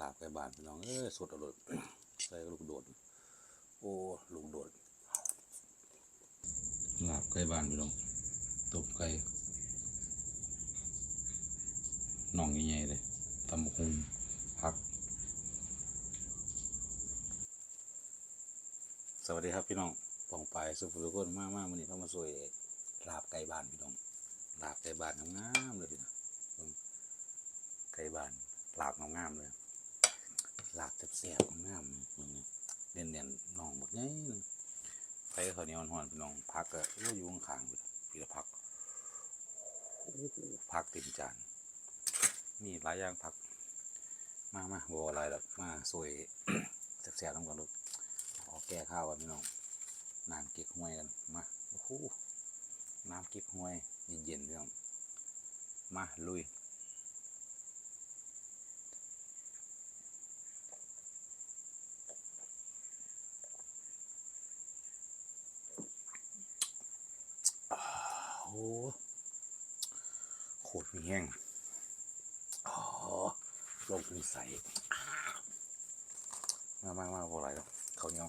ลาบไก่บ้านพี่น้อง เอ้ยสดอร่อยใส่ลูกโดด โอ้ลูกโดดลาบไก่บ้านพี่น้องตบไก่น่องใหญ่ๆเลยตำบักหุ่งผัก สวัสดีครับพี่น้องปองไปสุภุทุกคนมากมากวันนี้เรามาสวยลาบไก่บ้านพี่น้องลาบไก่บ้านงามๆเลยพี่น้องไก่บ้านลาบงามๆเลย ลาบแซ่บๆงามๆมึงนี่เด่นเด่นๆน่องแบักใหญ่หนึงไปข้าเนี่ยหอนๆพี่น้องพักก็อยู่ข้างๆพี่ละพักพักเต็มจาน มีหลายอย่างพัก มามาบ่อะไรหรอกมาสวยแซ่บๆน้ำกันลูกขอแก้ข้าวกันพี่น้องน้ำเก๊กฮวยกันมาโอ้โหน้ำเก๊กฮวยเย็นๆพี่น้องมาลุย โคตรมีแห้งอ๋อลงเป็นใสมากมามาบอกอไรแล้วข้าเนียว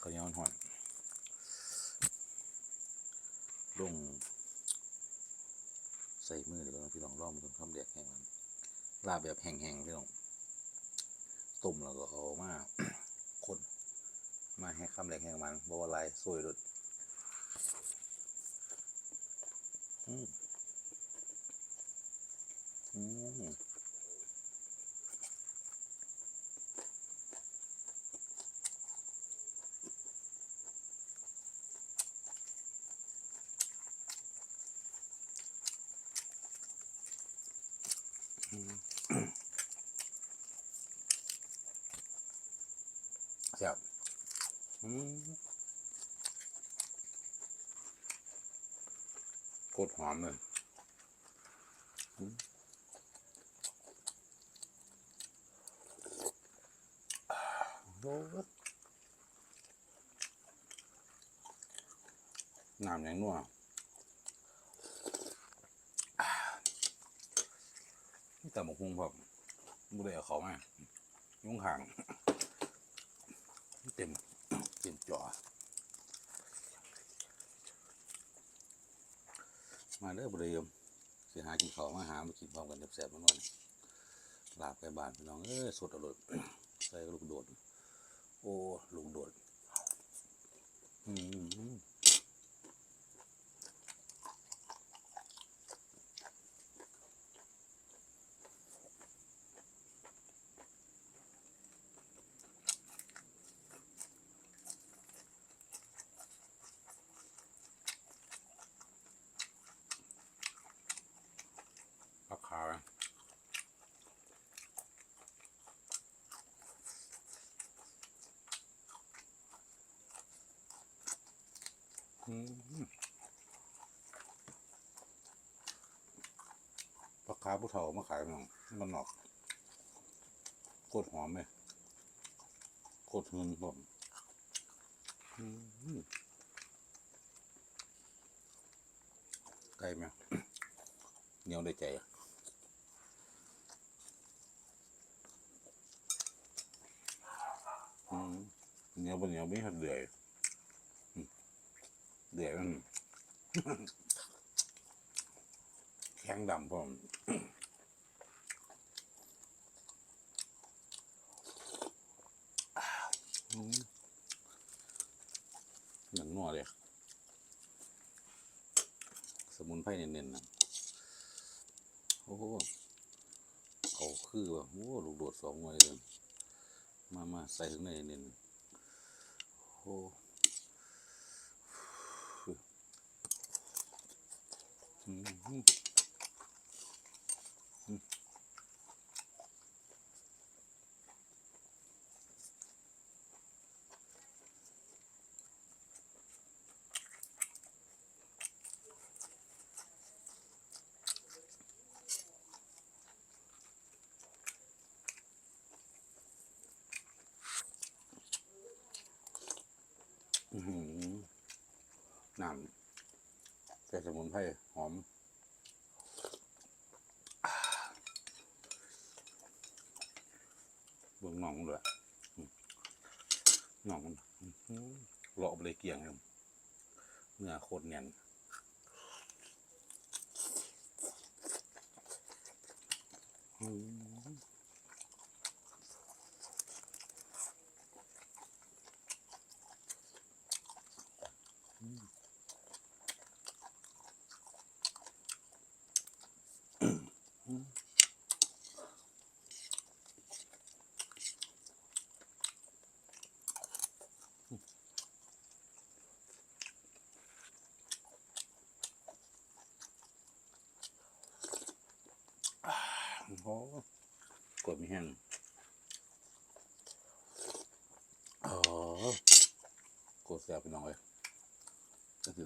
ข้าเนียวหอนลงใส่มือเดี๋ยวก่อนพี่น้องลอมันคำเดียกแห้งมันลาบแบบแห้งๆพี่น้องต้มแล้วก็เอามาคนมาให้คำแดกแห้งมันบอกว่าลายสวยดุด อืมอืม แซ่บอืม โคตรหอมเลยน้ำยังนัวอ่านี่แต่หมกฮุงผมบุได้เอาเขามายุ่งห่าง เต็มจอมา เด้อบริยมสิหากินข้าวมาหามากินพร้อมกันแซ่บๆมันวันลาบไก่บานพี่น้องเอ้ยสดอร่อยใส่ลูกโดด โอ้ลูกโดด อืมผักขาว อืมผักขาผู้เฒ่ามาขายน้องมันหนอกโคตรหอมเลยโคตรหึงผมอืมไก่ไหมเหนียวได้ใจอืมเหนียวบนเหนียวไม่หัดเดือย เดือยมันแข็งดำพร้อมอืมหนังนัวเลยสมุนไพรเน้นๆนะโอ้โหเขาคือว่าโอ้ลูกโดดสองหน่วยเลยมามาใส่ถึงในเน้นโอ้ น้ำ สมุนไพรหอมเบื้องน่องด้วยน่องหลอกเลยเกี่ยงเนื้อโคตรเนียน หอกดไม่แห้งอ๋อกดแสบไปหน่อยก็คือ